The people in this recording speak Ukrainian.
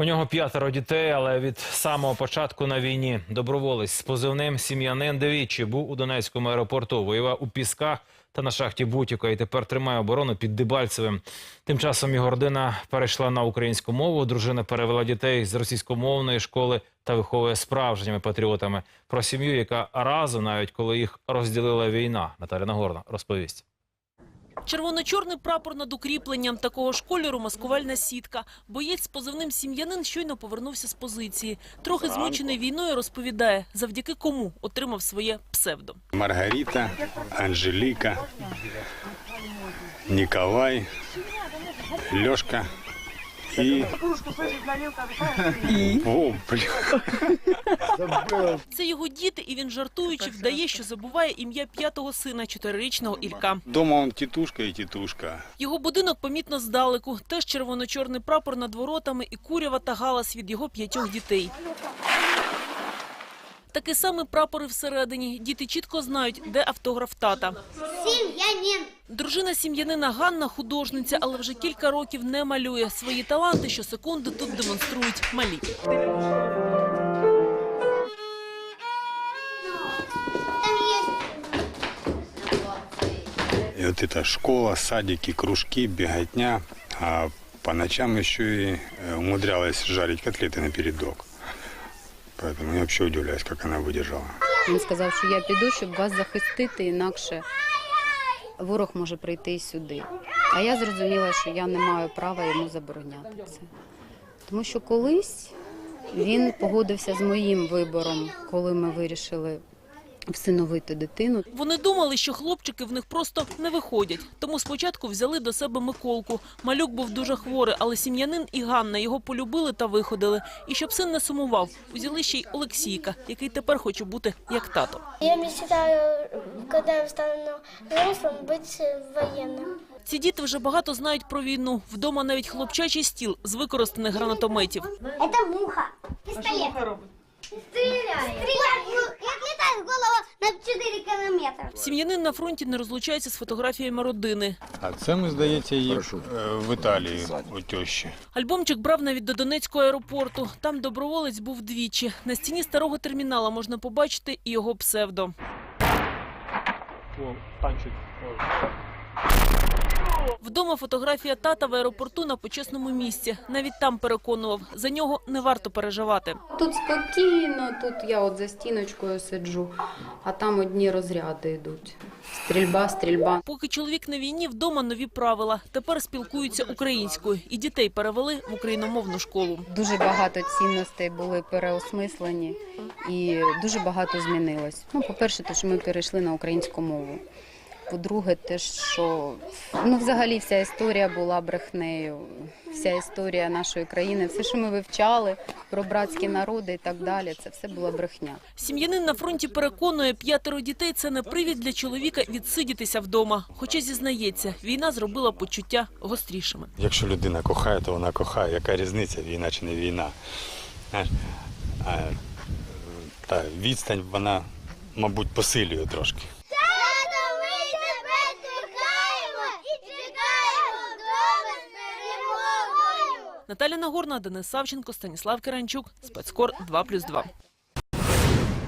У нього п'ятеро дітей, але від самого початку на війні доброволець з позивним сім'янин Девічі був у Донецькому аеропорту, воював у Пісках та на шахті Бутіка і тепер тримає оборону під Дебальцевим. Тим часом його родина перейшла на українську мову. Дружина перевела дітей з російськомовної школи та виховує справжніми патріотами. Про сім'ю, яка разом, навіть коли їх розділила війна, Наталя Нагорна розповість. Червоно-чорний прапор над укріпленням такого ж кольору маскувальна сітка. Боєць з позивним сім'янин щойно повернувся з позиції. Трохи змучений війною розповідає, завдяки кому отримав своє псевдо. Маргарита, Анжеліка, Ніколай, Лешка и... О, блин. Це його діти, і він жартуючи вдає, що забуває ім'я п'ятого сина, чотирирічного Ілька. Дома он тітушка і тітушка. Його будинок помітно здалеку. Теж червоно-чорний прапор над воротами і курява та галас від його п'ятьох дітей. Такий самий прапор і всередині. Діти чітко знають, де автограф тата. Сім'янин. Дружина сім'янина Ганна художниця, але вже кілька років не малює. Свої таланти щосекунди тут демонструють малі. Там є И вот это школа, садики, кружки, беготня. А по ночам еще и э, умудрялась жарить котлеты на передок. Поэтому я вообще удивляюсь, как она выдержала. Він сказав, що я піду, щоб вас захистити, інакше ворог може прийти сюди. А я зрозуміла, що я не маю права йому забороняти це. Тому що колись він погодився з моїм вибором, коли ми вирішили всиновити дитину. Вони думали, що хлопчики в них просто не виходять. Тому спочатку взяли до себе Миколку. Малюк був дуже хворий, але сім'янин і Ганна його полюбили та виходили. І щоб син не сумував, узяли ще й Олексійка, який тепер хоче бути як тато. Я мечтаю, когда я стану взрослым, быть военным. Ці діти вже багато знають про війну. Вдома навіть хлопчачий стіл з використаних гранатометів. Это муха. Пистолет. Что муха голова на 4 километра. Сім'янин на фронті не розлучається з фотографіями родини. А це ми, здається, її е, в Італії у тещі. Альбомчик брав навіть до Донецького аеропорту. Там доброволець був двічі. На стіні старого термінала можна побачити і його псевдо. Вдома фотографія тата в аеропорту на почесному місці. Навіть там переконував, за нього не варто переживати. Тут спокійно, тут я от за стіночкою сиджу, а там одні розряди йдуть. Стрільба, стрільба. Поки чоловік на війні, вдома нові правила. Тепер спілкуються українською. І дітей перевели в україномовну школу. Дуже багато цінностей були переосмислені і дуже багато змінилось. Ну, по-перше, те, що ми перейшли на українську мову. По-друге, те, що ну, взагалі вся історія була брехнею, вся історія нашої країни, все, що ми вивчали про братські народи і так далі, це все була брехня. Сім'янин на фронті переконує, п'ятеро дітей – це не привід для чоловіка відсидітися вдома. Хоча зізнається, війна зробила почуття гострішими. Якщо людина кохає, то вона кохає. Яка різниця, війна чи не війна? А, е, та відстань, вона, мабуть, посилює трошки. Тато, ми тебе чекаємо і чекаємо вдома з перемогою. Наталя Нагорна, Денис Савченко, Станіслав Керанчук, Спецкор 2+,2.